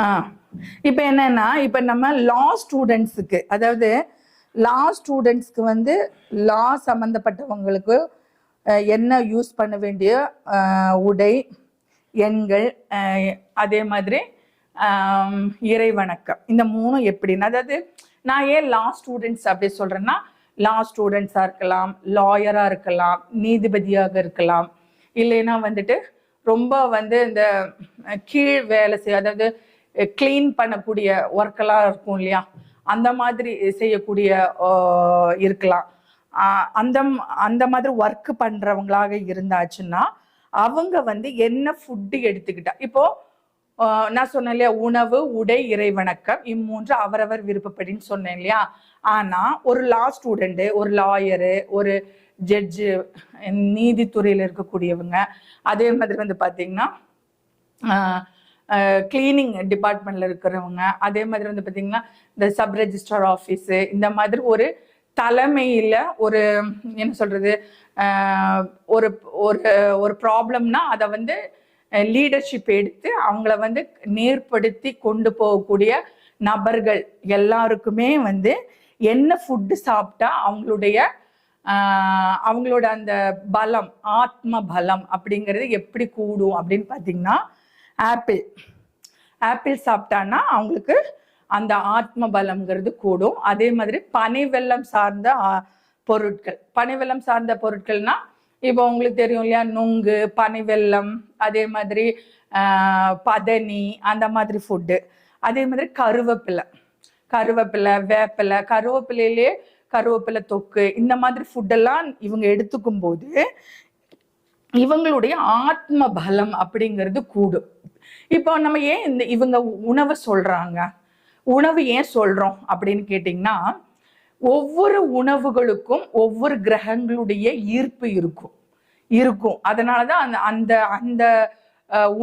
ஆ இப்போ என்னன்னா இப்போ நம்ம லா ஸ்டூடெண்ட்ஸுக்கு அதாவது லா ஸ்டூடெண்ட்ஸ்க்கு வந்து லா சம்மந்தப்பட்டவங்களுக்கு என்ன யூஸ் பண்ண வேண்டிய உடை எண்கள் அதே மாதிரி இறை இறைவணக்கம் இந்த மூணும் எப்படின்னா அதாவது நான் ஏன் லா ஸ்டூடெண்ட்ஸ் அப்படி சொல்கிறேன்னா லா ஸ்டூடெண்ட்ஸாக இருக்கலாம் லாயராக இருக்கலாம் நீதிபதியாக இருக்கலாம். இல்லைன்னா வந்துட்டு ரொம்ப வந்து இந்த கீழ் வேலை செய்ய அதாவது க்ளீன் பண்ணக்கூடிய ஒர்க்கெல்லாம் இருக்கும் இல்லையா? அந்த மாதிரி செய்யக்கூடிய இருக்கலாம். அந்த அந்த மாதிரி ஒர்க் பண்ணுறவங்களாக இருந்தாச்சுன்னா அவங்க வந்து என்ன ஃபுட்டு எடுத்துக்கிட்டா இப்போ நான் சொன்னேன் இல்லையா உணவு உடை இறைவணக்கம் இம்மூன்று அவரவர் விருப்பப்படின்னு சொன்னேன் இல்லையா? ஆனால் ஒரு லா ஸ்டூடெண்ட்டு ஒரு லாயரு ஒரு ஜட்ஜு நீதித்துறையில் இருக்கக்கூடியவங்க அதே மாதிரி வந்து பார்த்தீங்கன்னா கிளீனிங் டிபார்ட்மெண்ட்ல இருக்கிறவங்க அதே மாதிரி வந்து பார்த்திங்கன்னா இந்த சப் ரெஜிஸ்டர் ஆஃபீஸு இந்த மாதிரி ஒரு தலைமையில் ஒரு என்ன சொல்றது ஒரு ஒரு ஒரு ப்ராப்ளம்னா அதை வந்து லீடர்ஷிப் எடுத்து அவங்கள வந்து நேர்படுத்தி கொண்டு போகக்கூடிய நபர்கள் எல்லாருக்குமே வந்து என்ன ஃபுட்டு சாப்பிட்டா அவங்களுடைய அவங்களோட அந்த பலம் ஆத்ம பலம் அப்படிங்கிறது எப்படி கூடும் அப்படின்னு பார்த்தீங்கன்னா ஆப்பிள். ஆப்பிள் சாப்பிட்டான்னா அவங்களுக்கு அந்த ஆத்ம பலம்ங்கிறது கூடும். அதே மாதிரி பனைவெல்லம் சார்ந்த ஆ, பொருட்கள். பனைவெல்லம் சார்ந்த பொருட்கள்னா இப்போ உங்களுக்கு தெரியும் இல்லையா? நுங்கு பனைவெல்லம் அதே மாதிரி பதனி அந்த மாதிரி ஃபுட்டு அதே மாதிரி கருவேப்பிலை. கருவேப்பிலை வேப்பிலை கருவேப்பிலையிலே கருவேப்பிலை தொக்கு இந்த மாதிரி ஃபுட்டெல்லாம் இவங்க எடுத்துக்கும் போது இவங்களுடைய ஆத்ம பலம் அப்படிங்கிறது கூடும். இப்போ நம்ம ஏன் இந்த இவங்க உணவை சொல்றாங்க? உணவு ஏன் சொல்றோம் அப்படின்னு கேட்டிங்கன்னா ஒவ்வொரு உணவுகளுக்கும் ஒவ்வொரு கிரகங்களுடைய ஈர்ப்பு இருக்கும். இருக்கும். அதனாலதான் அந்த அந்த அந்த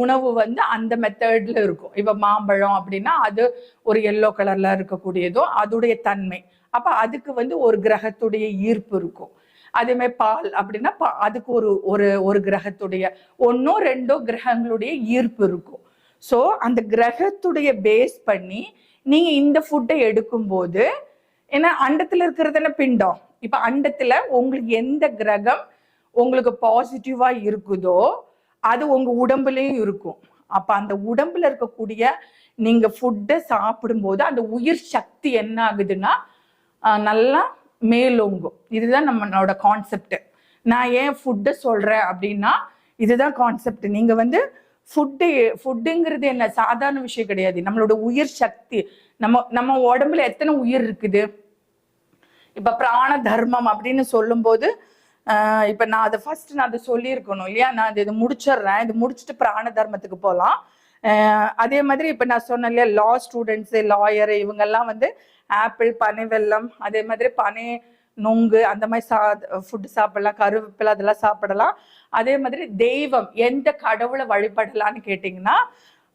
உணவு வந்து அந்த மெத்தட்ல இருக்கும். இப்ப மாம்பழம் அப்படின்னா அது ஒரு எல்லோ கலர்ல இருக்கக்கூடியதோ அதோடைய தன்மை. அப்ப அதுக்கு வந்து ஒரு கிரகத்துடைய ஈர்ப்பு இருக்கும். அதே மாதிரி பால் அப்படின்னா பா- அதுக்கு ஒரு ஒரு ஒரு கிரகத்துடைய ஒன்னோ ரெண்டோ கிரகங்களுடைய ஈர்ப்பு இருக்கும். ஸோ அந்த கிரகத்துடைய பேஸ் பண்ணி நீங்க இந்த ஃபுட்டை எடுக்கும்போது ஏன்னா அண்டத்துல இருக்கிறது பிண்டம்? இப்ப அண்டத்துல உங்களுக்கு எந்த கிரகம் உங்களுக்கு பாசிட்டிவா இருக்குதோ அது உங்க உடம்புலயும் இருக்கும். அப்ப அந்த உடம்புல இருக்கக்கூடிய நீங்க ஃபுட்டை சாப்பிடும்போது அந்த உயிர் சக்தி என்ன ஆகுதுன்னா நல்லா மேலோங்கும். இதுதான் நம்மளோட கான்செப்ட் நான் ஏன் ஃபுட்டை சொல்கிறேன் அப்படின்னா இதுதான் கான்செப்ட் நீங்கள் வந்து ஃபுட்டு ஃபுட்டுங்கிறது என்ன? சாதாரண விஷயம் கிடையாது. நம்மளோட உயிர் சக்தி. நம்ம நம்ம உடம்புல எத்தனை உயிர் இருக்குது? இப்போ பிராண தர்மம் அப்படின்னு சொல்லும்போது இப்போ நான் அதை ஃபர்ஸ்ட் நான் அதை சொல்லியிருக்கணும் இல்லையா? நான் இது முடிச்சிடுறேன். இது முடிச்சுட்டு பிராண தர்மத்துக்கு போகலாம். அதே மாதிரி இப்போ நான் சொன்னேன் இல்லையா லா ஸ்டூடெண்ட்ஸு லாயரு இவங்கெல்லாம் வந்து ஆப்பிள் பனை வெல்லம் அதே மாதிரி பனை நொங்கு அந்த மாதிரி சா ஃபுட்டு சாப்பிடலாம் கருவேப்பிலை அதெல்லாம் சாப்பிடலாம். அதே மாதிரி தெய்வம் எந்த கடவுளை வழிபடலான்னு கேட்டிங்கன்னா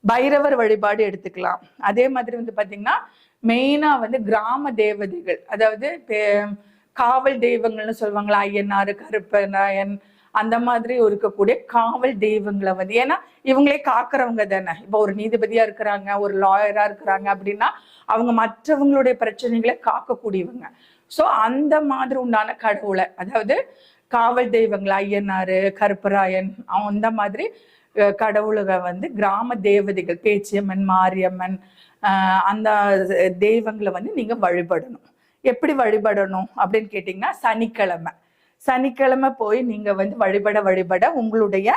பைரவர் வழிபாடு எடுத்துக்கலாம். அதே மாதிரி வந்து பார்த்திங்கன்னா மெயினாக வந்து கிராம தேவதைகள் அதாவது காவல் தெய்வங்கள்னு சொல்லுவாங்களா ஐயனார் கருப்பநாயன் அந்த மாதிரி இருக்கக்கூடிய காவல் தெய்வங்களை வந்து ஏன்னா இவங்களே காக்குறவங்க தானே. இப்போ ஒரு நீதிபதியா இருக்கிறாங்க ஒரு லாயரா இருக்கிறாங்க அப்படின்னா அவங்க மற்றவங்களுடைய பிரச்சனைகளை காக்கக்கூடியவங்க. ஸோ அந்த மாதிரி உண்டான கடவுளை அதாவது காவல் தெய்வங்கள் ஐயனார் கருப்பராயன் அந்த மாதிரி கடவுளுக வந்து கிராம தேவதைகள் பேச்சியம்மன் மாரியம்மன் ஆஹ், அந்த தெய்வங்களை வந்து நீங்க வழிபடணும். எப்படி வழிபடணும் அப்படின்னு கேட்டிங்கன்னா சனிக்கிழமை. சனிக்கிழமை போய் நீங்க வந்து வழிபட வழிபட உங்களுடைய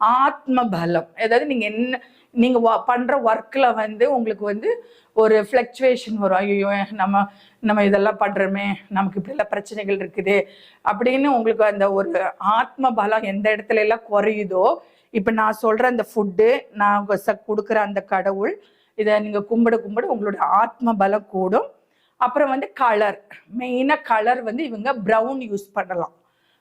ஆத்ம பலம் அதாவது நீங்க என்ன நீங்க பண்ற ஒர்க்ல வந்து உங்களுக்கு வந்து ஒரு ஃப்ளக்சுவேஷன் வரும். ஐயோ நம்ம நம்ம இதெல்லாம் பண்றோமே நமக்கு இப்படி எல்லாம் பிரச்சனைகள் இருக்குது அப்படின்னு உங்களுக்கு அந்த ஒரு ஆத்ம பலம் எந்த இடத்துல எல்லாம் குறையுதோ இப்போ நான் சொல்ற அந்த ஃபுட்டு நான் ச- கொடுக்குற அந்த கடவுள் இதை நீங்க கும்பிட கும்பிட உங்களோட ஆத்ம பலம் கூடும். அப்புறம் வந்து கலர் மெயினாக கலர் வந்து இவங்க ப்ரௌன் யூஸ் பண்ணலாம்.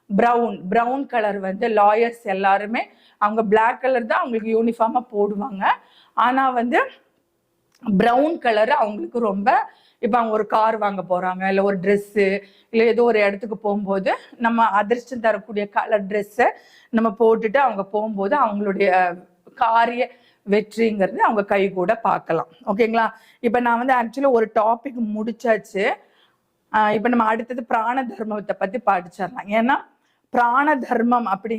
ப்ரௌன் ப்ரௌன் கலர் வந்து லாயர்ஸ் எல்லாருமே அவங்க பிளாக் கலர் தான் அவங்களுக்கு யூனிஃபார்மாக போடுவாங்க. ஆனால் வந்து ப்ரௌன் கலர் அவங்களுக்கு ரொம்ப இப்போ அவங்க ஒரு கார் வாங்க போகிறாங்க இல்லை ஒரு ட்ரெஸ்ஸு இல்லை ஏதோ ஒரு இடத்துக்கு போகும்போது நம்ம அதிர்ஷ்டம் தரக்கூடிய கலர் ட்ரெஸ்ஸை நம்ம போட்டுட்டு அவங்க போகும்போது அவங்களுடைய காரிய வெற்றிங்கிறது அவங்க கை கூட பார்க்கலாம். ஓகேங்களா இப்போ நான் வந்து ஆக்சுவலி ஒரு டாபிக் முடிச்சாச்சு. இப்போ நம்ம அடுத்தது பிராண தர்மத்தை பற்றி படிச்சிடலாம். ஏன்னா பிராண தர்மம் அப்படிங்க